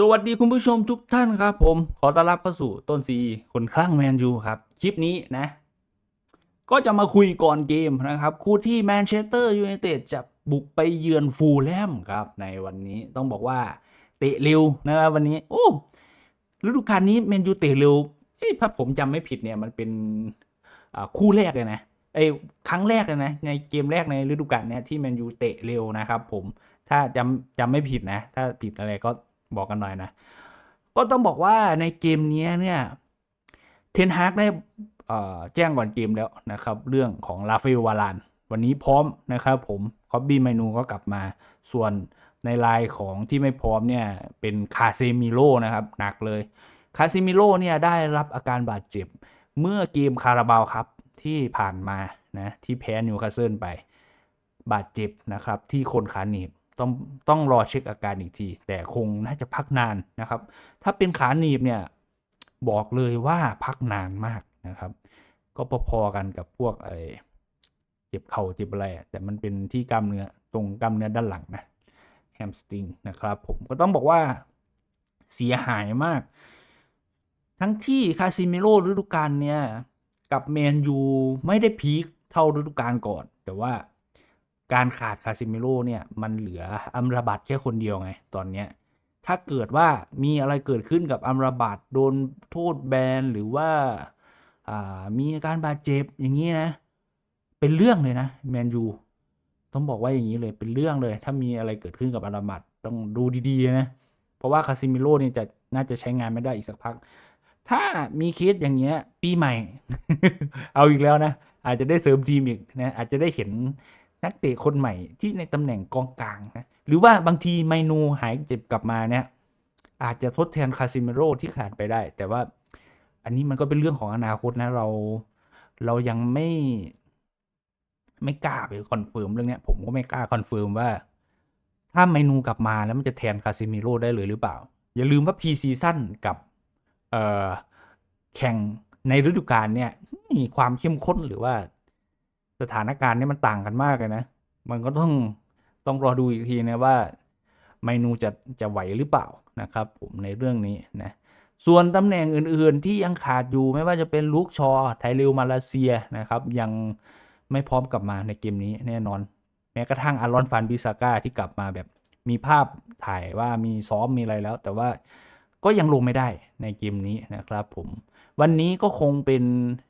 สวัสดีคุณผู้ชมทุกท่านครับผม ขอต้อนรับเข้าสู่ต้นซีคนคลั่งแมนยูครับ คลิปนี้นะ ก็จะมาคุยก่อนเกมนะครับ คู่ที่แมนเชสเตอร์ยูไนเต็ดจะบุกไปเยือนฟูลแลมครับ ในวันนี้ต้องบอกว่าเตะเร็วนะครับวันนี้โอ้ฤดูกาลนี้แมนยูเตะเร็วเอ้ยถ้าผมจำไม่ผิดเนี่ยมันเป็นคู่แรกเลยนะไอ้ครั้งแรกเลยนะ ในเกมแรกในฤดูกาลเนี่ยที่แมนยูเตะเร็วนะครับผมถ้าจำจำไม่ผิดนะ ถ้าผิดอะไรก็ บอกกันหน่อยนะ ก็ต้องบอกว่าในเกมนี้เนี่ยเทนฮากได้แจ้งก่อนเกมแล้วนะครับ เรื่องของลาฟาเอลวาราน วันนี้พร้อมนะครับผมคอบบี้ไมนูก็กลับมาส่วนในลน์ของที่ไม่พร้อมเนี่ยเป็นคาเซมิโลนะครับหนักเลยคาซิมิโลเนี่ยได้รับอาการบาดเจ็บ เมื่อเกมคาราบาวครับที่ผ่านมานะที่แพ้นิวคาสเซิลไปบาดเจ็บนะครับที่คนขาหนีบ ต้องต้องรอเช็คอาการอีกที แต่คงน่าจะพักนานนะครับ ถ้าเป็นขาหนีบเนี่ยบอกเลยว่าพักนานมากนะครับ ก็พอๆกันกับพวกไอ้เจ็บเข่าเจ็บอะไรแต่มันเป็นที่กล้ามเนื้อตรงกล้ามเนื้อด้านหลังนะแฮมสตริงนะครับผมก็ต้องบอกว่าเสียหายมาก ทั้งที่คาซิเมโร่ฤดูกาลเนี่ยกับแมนยูไม่ได้พีคเท่าฤดูกาลก่อน แต่ว่า การขาดคาซิเมโร่เนี่ยมันเหลืออัมราบัตแค่คนเดียวไงตอนเนี้ยถ้าเกิดว่ามีอะไรเกิดขึ้นกับอัมราบัตโดนโทษแบนหรือว่าามีอาการบาดเจ็บอย่างนี้นะ เป็นเรื่องเลยนะแมนยูต้องบอกว่าอย่างนี้เลยเป็นเรื่องเลย ถ้ามีอะไรเกิดขึ้นกับอัมราบัตต้องดูดีๆนะเพราะว่าคาซิมิโร่เนี่ยจะน่าจะใช้งานไม่ได้อีกสักพัก ถ้ามีเคสอย่างเงี้ย ปีใหม่ เอาอีกแล้วนะ อาจจะได้เสริมทีมอีกนะอาจจะได้เห็น นักเตะคนใหม่ที่ในตำแหน่งกองกลางนะหรือว่าบางทีไมนูหายเจ็บกลับมาเนี่ยอาจจะทดแทนคาซิเมโรที่ขาดไปได้ แต่ว่าอันนี้มันก็เป็นเรื่องของอนาคตนะเราเรายังไม่ไม่กล้าไปคอนเฟิร์มเรื่องนี้ผมก็ไม่กล้าคอนเฟิร์มว่า ถ้าไมนูกลับมาแล้วมันจะแทนคาซิเมโรได้เลยหรือเปล่า อย่าลืมว่าพีซีซั่นกับเอ่อแข่งในฤดูกาลเนี่ยมีความเข้มข้นหรือว่า สถานการณ์เนี่ยมันต่างกันมากเลยนะ มันก็ต้องต้องรอดูอีกทีนะว่าไมนูจะจะไหวหรือเปล่านะครับผมในเรื่องนี้นะส่วนตำแหน่งอื่นๆที่ยังขาดอยู่ไม่ว่าจะเป็นลูกชอ ไทเรลมาเลเซียนะครับ ยังไม่พร้อมกลับมาในเกมนี้แน่นอน แม้กระทั่งอารอนฟันบิซาก้าที่กลับมาแบบมีภาพถ่ายว่ามีซ้อมมีอะไรแล้ว แต่ว่าก็ยังลงไม่ได้ในเกมนี้นะครับผม วันนี้ก็คงเป็น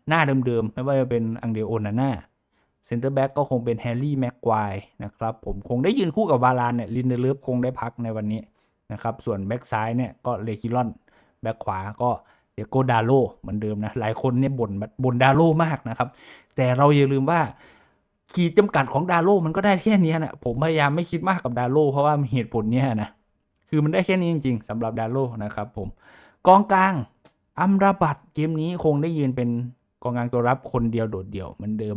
หน้าเดิมๆ ไม่ว่าจะเป็นอังเดโอนาน่า เซนเตอร์แบ็กก็คงเป็นแฮร์รี่แม็กควายนะครับผมคงได้ยืนคู่กับวารานเนี่ยลินเดเลฟคงได้พักในวันนี้นะครับส่วนแบ็กซ้ายเนี่ยก็เลกิลอนแบ็กขวาก็เดโกดาโลเหมือนเดิมนะหลายคนเนี่ยบ่นบ่นดาโลมากนะครับ แต่เราอย่าลืมว่าขีดจำกัดของดาโลมันก็ได้แค่นี้นะผมพยายามไม่คิดมากกับดาโลเพราะว่าเหตุผลเนี้ยนะคือมันได้แค่นี้จริงๆสำหรับดาโลนะครับผมกองกลางอัมราบัตเกมนี้คงได้ยืนเป็นกองกลางตัวรับคนเดียวโดดเดี่ยวเหมือนเดิม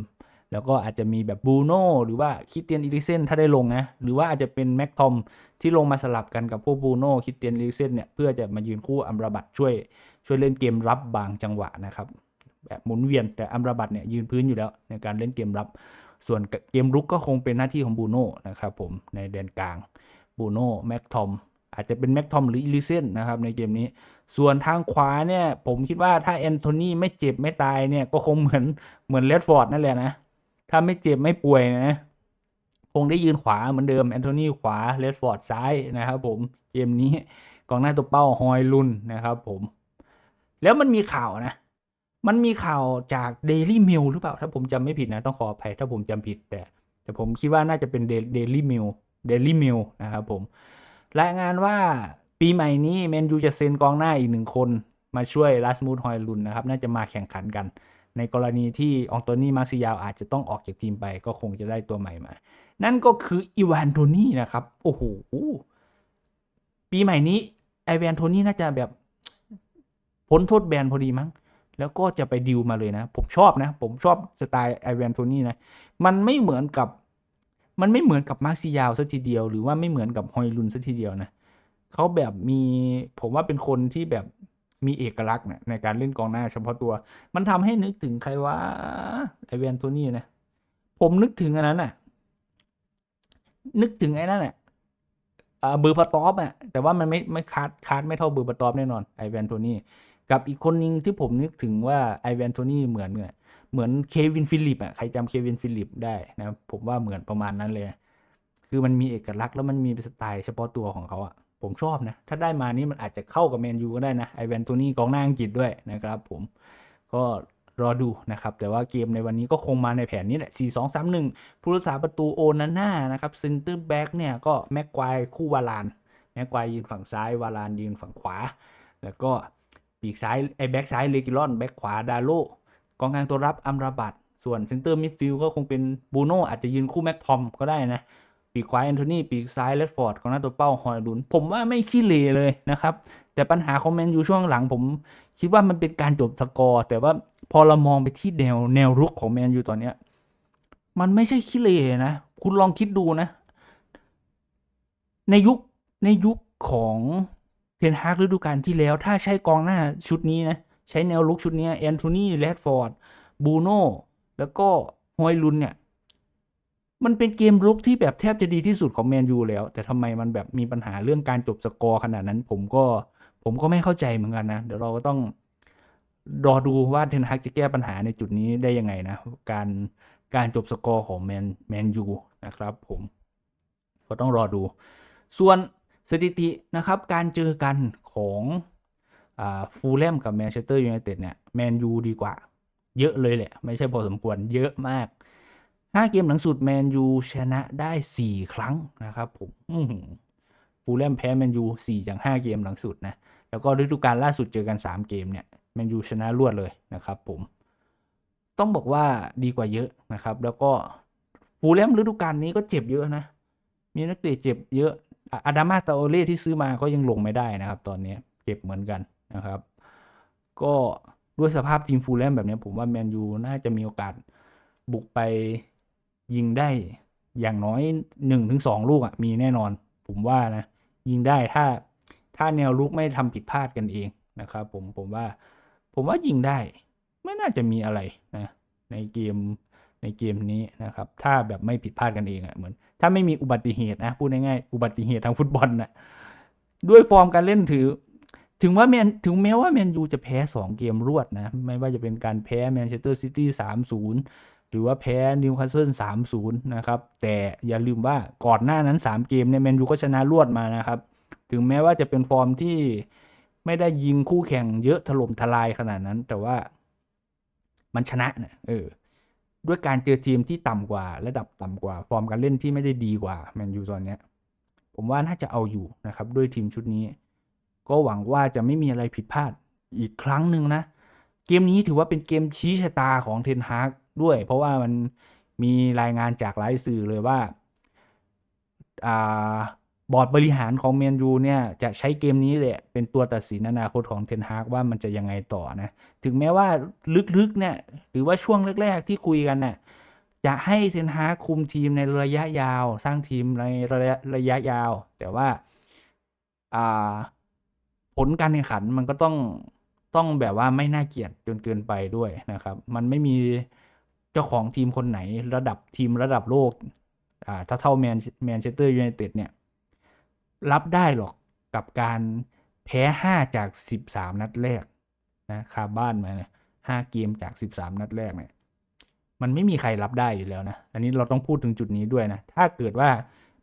แล้วก็อาจจะมีแบบบูโน่หรือว่าคิดเตียนอีลิเซนถ้าได้ลงนะ หรือว่าอาจจะเป็นแม็กทอมที่ลงมาสลับกันกับพวกบูโน่คิดเตียนอีลิเซนเนี่ยเพื่อจะมายืนคู่อัมราบัตช่วย ช่วยเล่นเกมรับบางจังหวะนะครับ แบบหมุนเวียนแต่อัมราบัตเนี่ยยืนพื้นอยู่แล้วในการเล่นเกมรับ ส่วนเกมรุกก็คงเป็นหน้าที่ของบูโน่นะครับผมในแดนกลางบูโน่แม็กทอมอาจจะเป็นแม็กทอมหรืออีลิเซนนะครับในเกมนี้ ส่วนทางขวาเนี่ยผมคิดว่าถ้าแอนโทนีไม่เจ็บไม่ตายเนี่ยก็คงเหมือนเหมือนเลดฟอร์ดนั่นแหละนะ ถ้าไม่เจ็บไม่ป่วยนะ คงได้ยืนขวาเหมือนเดิมแอนโทนีขวาเลดฟอร์ดซ้ายนะครับผมเกมนี้กองหน้าตัวเป้าฮอยลุนนะครับผมแล้วมันมีข่าวนะ มันมีข่าวจาก Daily Mail หรือเปล่า ถ้าผมจำไม่ผิดนะ ต้องขออภัยถ้าผมจำผิดแต่ แต่ผมคิดว่าน่าจะเป็น Daily Mail Daily Mail นะครับผม รายงานว่าปีใหม่นี้แมนยูจะเซ็นกองหน้าอีกหนึ่งคน มาช่วยลัสมูดฮอยลุนนะครับ น่าจะมาแข่งขันกัน ในกรณีที่อองโตนี่มาซิยาวอาจจะต้องออกจากทีมไปก็คงจะได้ตัวใหม่มา นั่นก็คืออีวานโทนี่นะครับ โอ้โห ปีใหม่นี้ไอแวนโทนี่น่าจะแบบพ้นโทษแบนพอดีมั้ง แล้วก็จะไปดิวมาเลยนะ ผมชอบนะ ผมชอบสไตล์ไอแวนโทนี่นะ มันไม่เหมือนกับ มันไม่เหมือนกับมาร์ซิยาวสัทีเดียว หรือว่าไม่เหมือนกับฮอยลุนสัทีเดียวนะเขาแบบมีผมว่าเป็นคนที่แบบ มีเอกลักษณ์นะในการเล่นกองหน้าเฉพาะตัว มันทำให้นึกถึงใครว่าไอแวนโทนี่นะ ผมนึกถึงอันนั้นน่ะ นึกถึงไอ้นั่นแหละเบอร์ปตอฟอะ แต่ว่ามันไม่ไม่คาดคาดไม่เท่าเบอร์ปตอฟแน่นอนไอแวนโทนี่ กับอีกคนนึงที่ผมนึกถึงว่าไอแวนโทนี่เหมือนเนี่ยเหมือนเควินฟิลิปอะ ใครจำเควินฟิลิปได้นะ ผมว่าเหมือนประมาณนั้นเลย คือมันมีเอกลักษณ์แล้วมันมีสไตล์เฉพาะตัวของเขาอะ ผมชอบนะ ถ้าได้มานี่มันอาจจะเข้ากับแมนยูก็ได้นะ ไอแวนโทนี่กองหน้าอังกฤษด้วยนะครับผม ก็รอดูนะครับ แต่ว่าเกมในวันนี้ก็คงมาในแผนนี้แหละ 4 2 3 1 ผู้รักษาประตูโอนาน่านะครับเซนเตอร์แบ็กเนี่ยก็แม็กควายคู่วาลาน แม็กควายยืนฝั่งซ้าย วาลานยืนฝั่งขวา แล้วก็ปีกซ้ายไอแบ็กซ้ายเลกิลอนแบ็กขวาดาโลกองกลางตัวรับอัมราบัตส่วนเซนเตอร์มิดฟิลด์ก็คงเป็นบูโน่อาจจะยืนคู่แม็กทอมก็ได้นะ ปีกขวาแอนโทนีปีกซ้ายเลดฟอร์ดกองหน้าตัวเป้าฮอยลุน ผมว่าไม่ขี้เลเลยนะครับ แต่ปัญหาของแมนยูช่วงหลังผม คิดว่ามันเป็นการจบสกอร์ แต่ว่าพอเรามองไปที่แนวแนวรุกของแมนยูตอนเนี้ย มันไม่ใช่ขี้เลนะ คุณลองคิดดูนะ ในยุคในยุคของเทนฮากฤดูกาลที่แล้ว ถ้าใช้กองหน้าชุดนี้นะ ใช้แนวรุกชุดนี้แอนโทนีแรดฟอร์ดบูโน่แล้วก็ฮอยลุนเนี่ย มันเป็นเกมรุกที่แบบแทบจะดีที่สุดของแมนยูแล้ว แต่ทำไมมันแบบมีปัญหาเรื่องการจบสกอร์ขนาดนั้น ผมก็ผมก็ไม่เข้าใจเหมือนกันนะ เดี๋ยวเราก็ต้องรอดูว่าเทนฮากจะแก้ปัญหาในจุดนี้ได้ยังไงนะ การการจบสกอร์ของแมนแมนยูนะครับ ผมก็ต้องรอดู ส่วนสถิตินะครับการเจอกันของฟูลแลมกับแมนเชสเตอร์ยูไนเต็ดเนี่ยแมนยูดีกว่า เยอะเลยแหละ ไม่ใช่พอสมควรเยอะมาก ห้าเกมหลังสุดแมนยูชนะได้สี่ครั้งนะครับผมฟูลแลมแพ้แมนยูสี่จากห้าเกมหลังสุดนะ แล้วก็ฤดูกาลล่าสุดเจอกันสามเกมเนี่ยแมนยูชนะรวดเลยนะครับผมต้องบอกว่าดีกว่าเยอะนะครับ แล้วก็ฟูลแลมฤดูกาลนี้ก็เจ็บเยอะนะ มีนักเตะเจ็บเยอะอาดามาตาโอเล่ที่ซื้อมาก็ยังลงไม่ได้นะครับ ตอนนี้เจ็บเหมือนกันนะครับ ก็ด้วยสภาพทีมฟูลแลมแบบนี้ผมว่าแมนยูน่าจะมีโอกาสบุกไป ยิงได้อย่างน้อยหนึ่งถึงสองลูกอะมีแน่นอน ผมว่านะ ยิงได้ถ้าถ้าแนวลุกไม่ทำผิดพลาดกันเองนะครับ ผมผมว่า ผมว่ายิงได้ ไม่น่าจะมีอะไรนะ ในเกมในเกมนี้นะครับ ถ้าแบบไม่ผิดพลาดกันเองอะ่ะเหมือน ถ้าไม่มีอุบัติเหตุนะพูดง่ายๆอุบัติเหตุทางฟุตบอลนะด้วยฟอร์มการเล่นถือ ถึงว่าแมนถึงแม้ว่าแมนยูจะแพ้สองเกมรวดนะ ไม่ว่าจะเป็นการแพ้แมนเชสเตอร์ซิตี้สามศูนย์ หรือว่าแพ้นิวคาสเซิลสามศูนย์นะครับ แต่อย่าลืมว่าก่อนหน้านั้นสามเกมเนี่ยแมนยูก็ชนะรวดมานะครับ ถึงแม้ว่าจะเป็นฟอร์มที่ไม่ได้ยิงคู่แข่งเยอะถล่มทลายขนาดนั้น แต่ว่ามันชนะนะเออ ด้วยการเจอทีมที่ต่ำกว่า ระดับต่ำกว่า ฟอร์มการเล่นที่ไม่ได้ดีกว่าแมนยูตอนเนี้ย ผมว่าน่าจะเอาอยู่นะครับ ด้วยทีมชุดนี้ ก็หวังว่าจะไม่มีอะไรผิดพลาดอีกครั้งหนึ่งนะ เกมนี้ถือว่าเป็นเกมชี้ชะตาของเทนฮากด้วย เพราะว่ามันมีรายงานจากหลายสื่อเลยว่าอาบอร์ดบริหารของเมนยูเนี่ยจะใช้เกมนี้แหละเป็นตัวตัดสินอนาคตของเทนฮากว่ามันจะยังไงต่อนะถึงแม้ว่าลึกๆเนี่ยหรือว่าช่วงแรก ๆ ที่คุยกันน่ะจะให้เทนฮากคุมทีมในระยะยาว สร้างทีมในระยะระยะยาว แต่ว่าอ่าผลการแข่งขันมันก็ต้อง ต้องแบบว่าไม่น่าเกลียดจนเกินไปด้วยนะครับ มันไม่มีเจ้าของทีมคนไหนระดับทีมระดับโลกอ่าถ้าเท่าแมนแมนเชสเตอร์ยูไนเต็ดเนี่ย รับได้หรอกกับการแพ้ห้าจากสิบสามนัดแรกนะคาบ้านมาเนี่ยห้าเกมจากสิบสามนัดแรกเนี่ยมันไม่มีใครรับได้อยู่แล้วนะ อันนี้เราต้องพูดถึงจุดนี้ด้วยนะ ถ้าเกิดว่า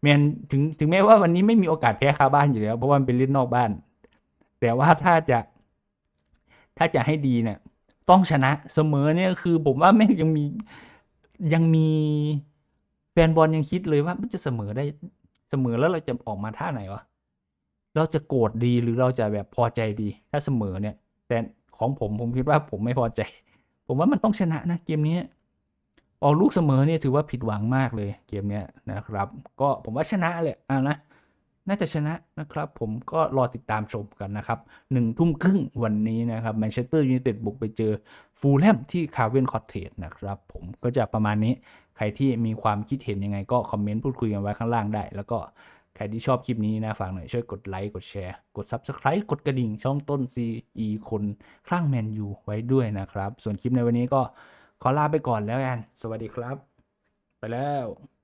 แมนถึงถึงแม้ว่าวันนี้ไม่มีโอกาสแพ้คาบ้านอยู่แล้ว เพราะว่ามันเป็นเล่นนอกบ้าน แต่ว่าถ้าจะ ถ้าจะให้ดีเนี่ยต้องชนะเสมอเนี่ยคือ ผมว่าแม่งยังมียังมีแฟนบอลยังคิดเลยว่ามันจะเสมอได้เสมอแล้วเราจะออกมาท่าไหนวะเราจะโกรธดีหรือเราจะแบบพอใจดี ถ้าเสมอเนี่ย แต่ของผมผมคิดว่าผมไม่พอใจ ผมว่ามันต้องชนะนะเกมนี้ออกลูกเสมอเนี่ยถือว่าผิดหวังมากเลยเกมเนี้ยนะครับ ก็ผมว่าชนะแหละอะนะ น่าจะชนะนะครับ ผมก็รอติดตามชมกันนะครับหนึ่งทุ่มครึ่งวันนี้นะครับแมนเชสเตอร์ยูไนเต็ดบุกไปเจอฟูลแลมที่คาเวนคอตเทจนะครับ ผมก็จะประมาณนี้ ใครที่มีความคิดเห็นยังไงก็คอมเมนต์พูดคุยกันไว้ข้างล่างได้ แล้วก็ใครที่ชอบคลิปนี้นะฝากหน่อยช่วยกดไลค์กดแชร์ กด Subscribe กดกระดิ่งช่องต้น CE คนคลั่งแมนยูไว้ด้วยนะครับ ส่วนคลิปในวันนี้ก็ขอลาไปก่อนแล้วกัน สวัสดีครับ ไปแล้ว